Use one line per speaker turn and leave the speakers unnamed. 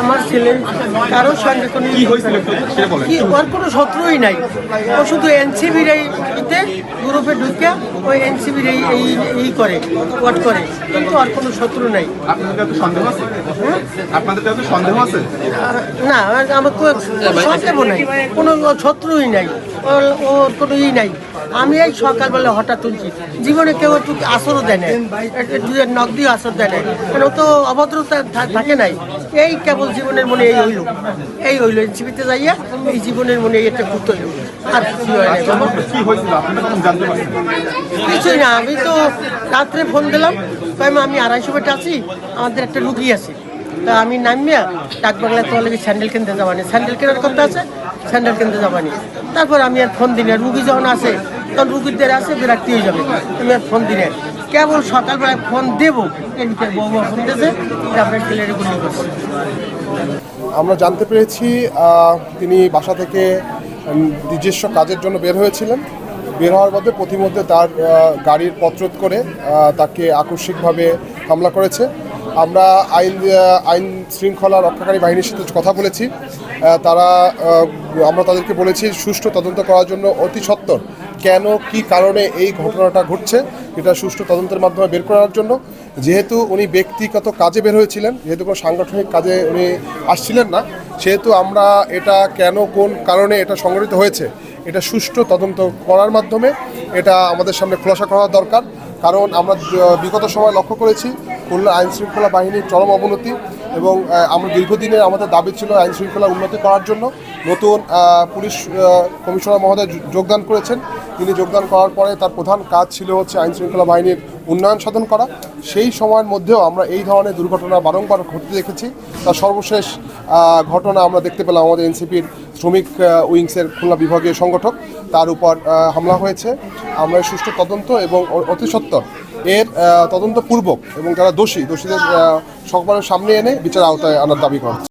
আমার ছেলে কারোর সঙ্গে কোনো
কি হয়েছিল
কি? ওর কোনো শত্রুই নাই। ও শুধু এনসিবির এই ইতে গ্রুপে ঢুকে ওই এনসিবির এই এই করে ওয়াট করে। কিন্তু আর কোনো শত্রু নাই।
আপনাদের কাছে সন্দেহ আছে? আপনাদের কাছে সন্দেহ আছে?
না আমার তো সন্দেহ নাই। কোনো শত্রুই নাই। ওর ওর কোনো ই নাই। আমি এই সকালবেলা হঠাৎ তুলছি জীবনে কেউ একটু আসরও দেয় না দুয়ের দিয়ে আসর দেয় না কারণ ও তো অভদ্রতা থাকে নাই। এই কেবল জীবনের মনে এই হইল। এই হইল জীবিতে যাইয়া এই জীবনের মনে এই একটা ঘুরতে হইল। আর কিছুই না আমি তো রাত্রে ফোন দিলাম তাই আমি আড়াইশো বেটা আছি আমাদের একটা রুগী আছে। তা আমি নামিয়া ডাক বাংলায় তোমার লাগে স্যান্ডেল কিনতে যাবানি। স্যান্ডেল কেনার কথা আছে স্যান্ডেল কিনতে যাবানি। তারপর আমি আর ফোন দিই না রুগী যখন আসে তখন রুগীদের আসে বিরক্তি হয়ে যাবে। আর ফোন না কেবল সকালবেলায় ফোন দেবো এদিকে বৌমা ফোন দিয়েছে ছেলের গুলি করছে।
আমরা জানতে পেরেছি তিনি বাসা থেকে নিজস্ব কাজের জন্য বের হয়েছিলেন। বের হওয়ার মধ্যে প্রতিমধ্যে তার গাড়ির পথরোধ করে তাকে আকস্মিকভাবে হামলা করেছে। আমরা আইন আইন শৃঙ্খলা রক্ষাকারী বাহিনীর সাথে কথা বলেছি। তারা আমরা তাদেরকে বলেছি, সুষ্ঠু তদন্ত করার জন্য অতি সত্বর কেন, কি কারণে এই ঘটনাটা ঘটছে, এটা সুষ্ঠু তদন্তের মাধ্যমে বের করার জন্য। যেহেতু উনি ব্যক্তিগত কাজে বের হয়েছিলেন, যেহেতু কোনো সাংগঠনিক কাজে উনি আসছিলেন না, সেহেতু আমরা এটা কেন, কোন কারণে এটা সংগঠিত হয়েছে, এটা সুষ্ঠু তদন্ত করার মাধ্যমে এটা আমাদের সামনে খোলাসা করা দরকার। কারণ আমরা বিগত সময় লক্ষ্য করেছি, খুলনা আইন শৃঙ্খলা বাহিনীর চরম অবনতি এবং আমরা দীর্ঘদিনের আমাদের দাবি ছিল আইন শৃঙ্খলা উন্নতি করার জন্য। নতুন পুলিশ কমিশনার মহোদয় যোগদান করেছেন। তিনি যোগদান করার পরে তার প্রধান কাজ ছিল হচ্ছে আইন শৃঙ্খলা বাহিনীর উন্নয়ন সাধন করা। সেই সময়ের মধ্যেও আমরা এই ধরনের দুর্ঘটনা বারংবার ঘটতে দেখেছি। তার সর্বশেষ ঘটনা আমরা দেখতে পেলাম আমাদের এনসিপির শ্রমিক উইংসের খুলনা বিভাগীয় সংগঠক। তার উপর হামলা হয়েছে। আমরা সুষ্ঠু তদন্ত এবং অতি সত্বর এর আহ, তদন্ত পূর্বক এবং যারা দোষী দোষীদের সকলের সামনে এনে বিচার আওতায় আনার দাবি করা হচ্ছে।